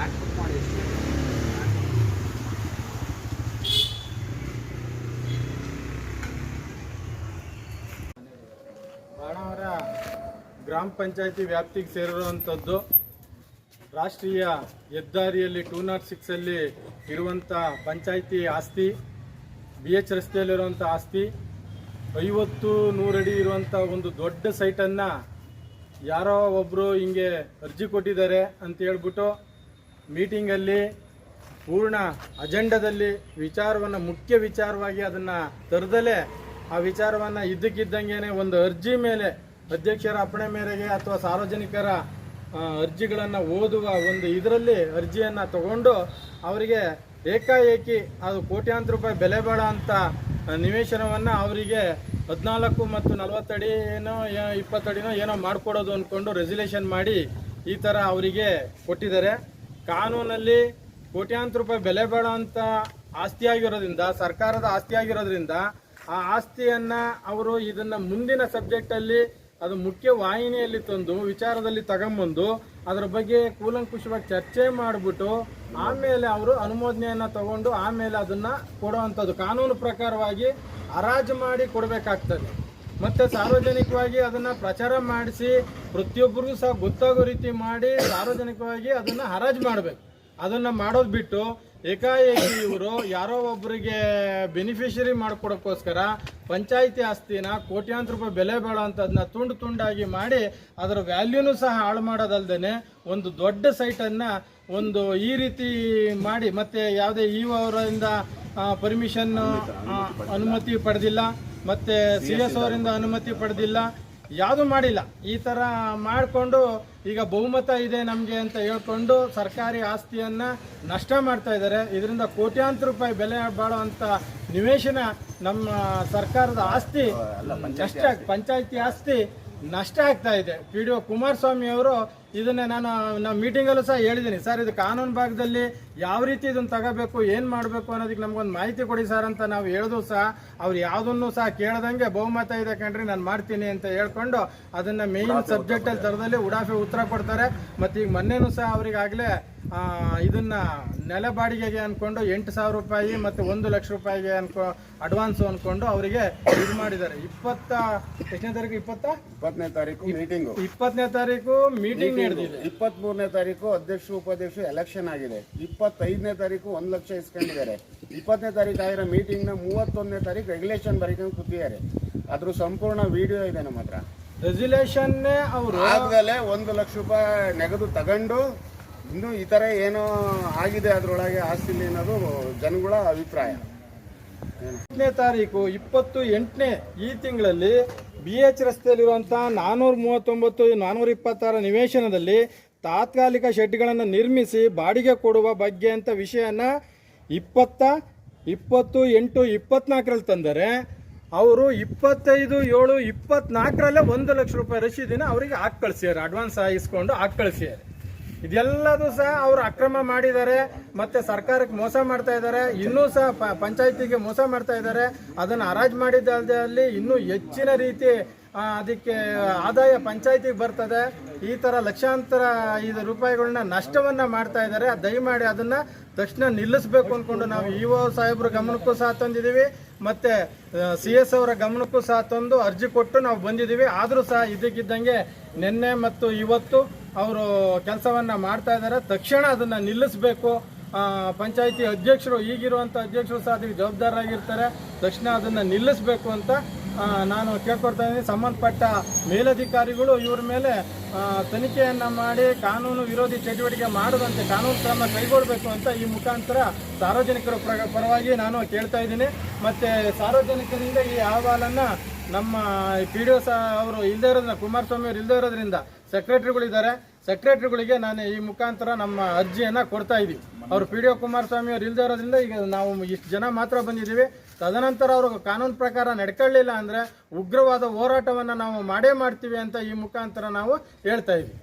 Back book ಮಾಡಿ ಬಾಣವರ ಗ್ರಾಮ ಪಂಚಾಯತಿ ವ್ಯಾಪ್ತಿಗೆ ಸೇರಿರುವಂಥದ್ದು ರಾಷ್ಟ್ರೀಯ ಹೆದ್ದಾರಿಯಲ್ಲಿ ಟೂ ನಾಟ್ ಸಿಕ್ಸಲ್ಲಿ ಇರುವಂಥ ಪಂಚಾಯಿತಿ ಆಸ್ತಿ ಬಿ ಎಚ್ ರಸ್ತೆಯಲ್ಲಿರುವಂಥ ಆಸ್ತಿ, ಐವತ್ತು ನೂರಡಿ ಇರುವಂಥ ಒಂದು ದೊಡ್ಡ ಸೈಟನ್ನು ಯಾರೋ ಒಬ್ಬರು ಹಿಂಗೆ ಅರ್ಜಿ ಕೊಟ್ಟಿದ್ದಾರೆ ಅಂತ ಹೇಳ್ಬಿಟ್ಟು ಮೀಟಿಂಗಲ್ಲಿ ಪೂರ್ಣ ಅಜೆಂಡದಲ್ಲಿ ವಿಚಾರವನ್ನು ಮುಖ್ಯ ವಿಚಾರವಾಗಿ ಅದನ್ನು ತರದಲ್ಲೇ ಆ ವಿಚಾರವನ್ನು ಇದ್ದಕ್ಕಿದ್ದಂಗೆ ಒಂದು ಅರ್ಜಿ ಮೇಲೆ ಅಧ್ಯಕ್ಷರ ಅಪ್ಪಣೆ ಮೇರೆಗೆ ಅಥವಾ ಸಾರ್ವಜನಿಕರ ಅರ್ಜಿಗಳನ್ನು ಓದುವ ಒಂದು ಇದರಲ್ಲಿ ಅರ್ಜಿಯನ್ನು ತಗೊಂಡು ಅವರಿಗೆ ಏಕಾಏಕಿ ಅದು ಕೋಟ್ಯಾಂತರ ರೂಪಾಯಿ ಬೆಲೆ ಬಾಳ ಅಂತ ನಿವೇಶನವನ್ನು ಅವರಿಗೆ ಹದಿನಾಲ್ಕು ಮತ್ತು ನಲವತ್ತಡಿ ಏನೋ ಇಪ್ಪತ್ತಡಿನೋ ಏನೋ ಮಾಡಿಕೊಡೋದು ಅಂದ್ಕೊಂಡು ರೆಸಲ್ಯೂಷನ್ ಮಾಡಿ ಈ ಥರ ಅವರಿಗೆ ಕೊಟ್ಟಿದ್ದಾರೆ. ಕಾನೂನಲ್ಲಿ ಕೋಟ್ಯಾಂತರ ರೂಪಾಯಿ ಬೆಲೆ ಬಾಳುವಂಥ ಆಸ್ತಿಯಾಗಿರೋದ್ರಿಂದ, ಸರ್ಕಾರದ ಆಸ್ತಿಯಾಗಿರೋದ್ರಿಂದ ಆ ಆಸ್ತಿಯನ್ನ ಅವರು ಇದನ್ನ ಮುಂದಿನ ಸಬ್ಜೆಕ್ಟ್ ಅಲ್ಲಿ ಅದು ಮುಖ್ಯ ವಾಹಿನಿಯಲ್ಲಿ ತಂದು ವಿಚಾರದಲ್ಲಿ ತಗೊಂಬಂದು ಅದರ ಬಗ್ಗೆ ಕೂಲಂಕುಷವಾಗಿ ಚರ್ಚೆ ಮಾಡಿಬಿಟ್ಟು ಆಮೇಲೆ ಅವರು ಅನುಮೋದನೆಯನ್ನ ತಗೊಂಡು ಆಮೇಲೆ ಅದನ್ನ ಕೊಡುವಂಥದ್ದು ಕಾನೂನು ಪ್ರಕಾರವಾಗಿ ಹರಾಜು ಮಾಡಿ ಕೊಡಬೇಕಾಗ್ತದೆ. ಮತ್ತೆ ಸಾರ್ವಜನಿಕವಾಗಿ ಅದನ್ನ ಪ್ರಚಾರ ಮಾಡಿಸಿ ಪ್ರತಿಯೊಬ್ಬರಿಗೂ ಸಹ ಗೊತ್ತಾಗೋ ರೀತಿ ಮಾಡಿ ಸಾರ್ವಜನಿಕವಾಗಿ ಅದನ್ನ ಹರಾಜು ಮಾಡಬೇಕು. ಅದನ್ನ ಮಾಡೋದು ಬಿಟ್ಟು ಏಕಾಏಕಿ ಇವರು ಯಾರೋ ಒಬ್ಬರಿಗೆ ಬೆನಿಫಿಷರಿ ಮಾಡ್ಕೊಡೋಕ್ಕೋಸ್ಕರ ಪಂಚಾಯಿತಿ ಆಸ್ತಿನ ಕೋಟ್ಯಾಂತರ ರೂಪಾಯಿ ಬೆಲೆ ಬಾಳುವಂಥದ್ದನ್ನ ತುಂಡು ತುಂಡಾಗಿ ಮಾಡಿ ಅದರ ವ್ಯಾಲ್ಯೂನು ಸಹ ಹಾಳು ಮಾಡೋದಲ್ದೇ ಒಂದು ದೊಡ್ಡ ಸೈಟನ್ನು ಒಂದು ಈ ರೀತಿ ಮಾಡಿ ಮತ್ತೆ ಯಾವುದೇ ಈ ಅವರಿಂದ ಪರ್ಮಿಷನ್ ಅನುಮತಿ ಪಡೆದಿಲ್ಲ. ಮತ್ತೆ ಸಿ ಎಸ್ ಅವರಿಂದ ಅನುಮತಿ ಪಡೆದಿಲ್ಲ. ಯಾವುದು ಮಾಡಿಲ್ಲ. ಈ ಥರ ಮಾಡಿಕೊಂಡು ಈಗ ಬಹುಮತ ಇದೆ ನಮಗೆ ಅಂತ ಹೇಳ್ಕೊಂಡು ಸರ್ಕಾರಿ ಆಸ್ತಿಯನ್ನ ನಷ್ಟ ಮಾಡ್ತಾ ಇದ್ದಾರೆ. ಇದರಿಂದ ಕೋಟ್ಯಾಂತರ ರೂಪಾಯಿ ಬೆಲೆ ಬಾಳುವಂಥ ನಿವೇಶನ ನಮ್ಮ ಸರ್ಕಾರದ ಆಸ್ತಿ ನಷ್ಟ ಪಂಚಾಯತಿ ಆಸ್ತಿ ನಷ್ಟ ಆಗ್ತಾ ಇದೆ. ಪಿ ಡಿ ಒ ಕುಮಾರಸ್ವಾಮಿ ಅವರು ಇದನ್ನ ನಾನು ನಮ್ಮ ಮೀಟಿಂಗಲ್ಲೂ ಸಹ ಹೇಳಿದ್ದೀನಿ. ಸರ್ ಇದು ಕಾನೂನು ಭಾಗದಲ್ಲಿ ಯಾವ ರೀತಿ ಇದನ್ನು ತಗೋಬೇಕು ಏನು ಮಾಡಬೇಕು ಅನ್ನೋದಕ್ಕೆ ನಮಗೊಂದು ಮಾಹಿತಿ ಕೊಡಿ ಸರ್ ಅಂತ ನಾವು ಹೇಳಿದ್ರು ಸಹ ಅವ್ರು ಯಾವುದನ್ನು ಸಹ ಕೇಳದಂಗೆ ಬಹುಮತ ಇದೆ ಕಣ್ರಿ ನಾನು ಮಾಡ್ತೀನಿ ಅಂತ ಹೇಳ್ಕೊಂಡು ಅದನ್ನು ಮೇಯ್ನ್ ಸಬ್ಜೆಕ್ಟಲ್ಲಿ ತರದಲ್ಲಿ ಉಡಾಫೆ ಉತ್ತರ ಕೊಡ್ತಾರೆ. ಮತ್ತು ಈಗ ಮೊನ್ನೆನೂ ಸಹ ಅವರಿಗಾಗಲೇ ಇದನ್ನ ನೆಲ ಬಾಡಿಗೆಗೆ ಅಂದ್ಕೊಂಡು ಎಂಟು ಸಾವಿರ ರೂಪಾಯಿ ಮತ್ತು ಒಂದು ಲಕ್ಷ ರೂಪಾಯಿಗೆ ಅನ್ಕೊ ಅಡ್ವಾನ್ಸು ಅಂದ್ಕೊಂಡು ಅವರಿಗೆ ಇದು ಮಾಡಿದ್ದಾರೆ. ಇಪ್ಪತ್ತ ಎಷ್ಟನೇ ತಾರೀಕು ಇಪ್ಪತ್ತ? ಇಪ್ಪತ್ತನೇ ತಾರೀಕು ಮೀಟಿಂಗು ಇಪ್ಪತ್ತನೇ ತಾರೀಕು ಮೀಟಿಂಗ್ ನಡೆದಿದೆ ಇಪ್ಪತ್ತ್ ಮೂರನೇ ತಾರೀಕು ಅಧ್ಯಕ್ಷ ಉಪಾಧ್ಯಕ್ಷ ಎಲೆಕ್ಷನ್ ಆಗಿದೆ. ಇಪ್ಪತ್ತೈದನೇ ತಾರೀಕು ಒಂದ್ ಲಕ್ಷ ಇಸ್ಕೊಂಡಿದ್ದಾರೆ. ಇಪ್ಪತ್ತನೇ ತಾರೀಕು ಆಗಿರೋ ಮೀಟಿಂಗ್ನ ಮೂವತ್ತೊಂದನೇ ತಾರೀಕು ರೆಗ್ಯುಲೇಷನ್ ಬರೀಕೊಂಡು ಕೂತಿದ್ದಾರೆ. ಅದ್ರ ಸಂಪೂರ್ಣ ವಿಡಿಯೋ ಇದೆ ನಮ್ಮ ಹತ್ರ. ರೆಸಲ್ಯೂಷನ್ನೇ ಅವರು ಆದ್ಮೇಲೆ ಒಂದು ಲಕ್ಷ ರೂಪಾಯಿ ನೆಗದು ತಗೊಂಡು ಇನ್ನು ಈ ತರ ಏನೋ ಆಗಿದೆ ಅದ್ರೊಳಗೆ ಆಸ್ತಿಲಿ ಅನ್ನೋದು ಜನಗಳ ಅಭಿಪ್ರಾಯ. ಇಪ್ಪತ್ತನೇ ತಾರೀಕು ಇಪ್ಪತ್ತು ಎಂಟನೇ ಈ ತಿಂಗಳಲ್ಲಿ ಬಿ ಎಚ್ ರಸ್ತೆಯಲ್ಲಿರುವಂಥ ನಾನೂರ ಮೂವತ್ತೊಂಬತ್ತು ನಾನೂರ ಇಪ್ಪತ್ತಾರ ನಿವೇಶನದಲ್ಲಿ ತಾತ್ಕಾಲಿಕ ಶೆಡ್ಗಳನ್ನು ನಿರ್ಮಿಸಿ ಬಾಡಿಗೆ ಕೊಡುವ ಬಗ್ಗೆ ಅಂತ ವಿಷಯನ ಇಪ್ಪತ್ತ, ಇಪ್ಪತ್ತು, ಎಂಟು, ಇಪ್ಪತ್ನಾಲ್ಕರಲ್ಲಿ ತಂದರೆ ಅವರು ಇಪ್ಪತ್ತೈದು, ಏಳು, ಇಪ್ಪತ್ನಾಲ್ಕರಲ್ಲೇ ಒಂದು ಲಕ್ಷ ರೂಪಾಯಿ ರಶೀದಿನ ಅವರಿಗೆ ಹಾಕಿ ಕಳಿಸ್ಯಾರ ಅಡ್ವಾನ್ಸ್ ಆಗಿಸ್ಕೊಂಡು ಹಾಕಿ ಕಳಿಸಿದ್ದಾರೆ ಇದೆಲ್ಲದೂ ಸಹ ಅವರು ಅಕ್ರಮ ಮಾಡಿದ್ದಾರೆ, ಮತ್ತೆ ಸರ್ಕಾರಕ್ಕೆ ಮೋಸ ಮಾಡ್ತಾ ಇದ್ದಾರೆ, ಇನ್ನೂ ಸಹ ಪಂಚಾಯತಿಗೆ ಮೋಸ ಮಾಡ್ತಾ ಇದ್ದಾರೆ, ಅದನ್ನು ಹರಾಜು ಮಾಡಿದ್ದಲ್ಲದೆ ಅಲ್ಲಿ ಇನ್ನೂ ಹೆಚ್ಚಿನ ರೀತಿ ಅದಕ್ಕೆ ಆದಾಯ ಪಂಚಾಯತಿಗೆ ಬರ್ತದೆ. ಈ ತರ ಲಕ್ಷಾಂತರ ಐದು ರೂಪಾಯಿಗಳನ್ನ ನಷ್ಟವನ್ನ ಮಾಡ್ತಾ ಇದ್ದಾರೆ. ದಯಮಾಡಿ ಅದನ್ನ ತಕ್ಷಣ ನಿಲ್ಲಿಸಬೇಕು ಅಂದ್ಕೊಂಡು ನಾವು ಇ ಒ ಸಾಹೇಬ್ರ ಗಮನಕ್ಕೂ ಸಹ ತಂದಿದ್ದೀವಿ, ಮತ್ತೆ ಸಿ ಎಸ್ ಅವರ ಗಮನಕ್ಕೂ ಸಹ ತಂದು ಅರ್ಜಿ ಕೊಟ್ಟು ನಾವು ಬಂದಿದ್ದೀವಿ. ಆದರೂ ಸಹ ಇದಕ್ಕಿದ್ದಂಗೆ ನಿನ್ನೆ ಮತ್ತು ಇವತ್ತು ಅವರು ಕೆಲಸವನ್ನ ಮಾಡ್ತಾ ಇದ್ದಾರೆ ತಕ್ಷಣ ಅದನ್ನ ನಿಲ್ಲಿಸಬೇಕು. ಪಂಚಾಯಿತಿ ಅಧ್ಯಕ್ಷರು ಈಗಿರುವಂಥ ಅಧ್ಯಕ್ಷರು ಸಹ ಅದಕ್ಕೆ ಜವಾಬ್ದಾರರಾಗಿರ್ತಾರೆ ತಕ್ಷಣ ಅದನ್ನ ನಿಲ್ಲಿಸಬೇಕು ಅಂತ ನಾನು ಕೇಳ್ಕೊಡ್ತಾ ಇದ್ದೀನಿ. ಸಂಬಂಧಪಟ್ಟ ಮೇಲಧಿಕಾರಿಗಳು ಇವ್ರ ಮೇಲೆ ತನಿಖೆಯನ್ನು ಮಾಡಿ ಕಾನೂನು ವಿರೋಧಿ ಚಟುವಟಿಕೆ ಮಾಡದಂತೆ ಕಾನೂನು ಕ್ರಮ ಕೈಗೊಳ್ಳಬೇಕು ಅಂತ ಈ ಮುಖಾಂತರ ಸಾರ್ವಜನಿಕರ ಪ್ರ- ಪರವಾಗಿ ನಾನು ಕೇಳ್ತಾ ಇದ್ದೀನಿ. ಮತ್ತು ಸಾರ್ವಜನಿಕರಿಂದ ಈ ಅಹವಾಲನ್ನು ನಮ್ಮ ಪಿ ಡಿ ಸಹ ಅವರು ಇಲ್ಲದೇ ಇರೋದ್ರಿಂದ, ಕುಮಾರಸ್ವಾಮಿ ಅವರು ಇಲ್ಲದೆ ಇರೋದ್ರಿಂದ ಸೆಕ್ರೆಟರಿಗಳಿದ್ದಾರೆ ಸೆಕ್ರೆಟರಿಗಳಿಗೆ ನಾನು ಈ ಮುಖಾಂತರ ನಮ್ಮ ಅರ್ಜಿಯನ್ನು ಕೊಡ್ತಾ ಇದ್ದೀವಿ ಅವರು ಪಿ ಡಿ ಒ ಕುಮಾರಸ್ವಾಮಿ ಅವರು ಇಲ್ಲದೇ ಇರೋದ್ರಿಂದ ಈಗ ನಾವು ಇಷ್ಟು ಜನ ಮಾತ್ರ ಬಂದಿದ್ದೀವಿ. ತದನಂತರ ಅವರು ಕಾನೂನು ಪ್ರಕಾರ ನಡ್ಕೊಳ್ಳಿಲ್ಲ ಅಂದರೆ ಉಗ್ರವಾದ ಹೋರಾಟವನ್ನು ನಾವು ಮಾಡೇ ಮಾಡ್ತೀವಿ ಅಂತ ಈ ಮುಖಾಂತರ ನಾವು ಹೇಳ್ತಾ ಇದ್ದೀವಿ.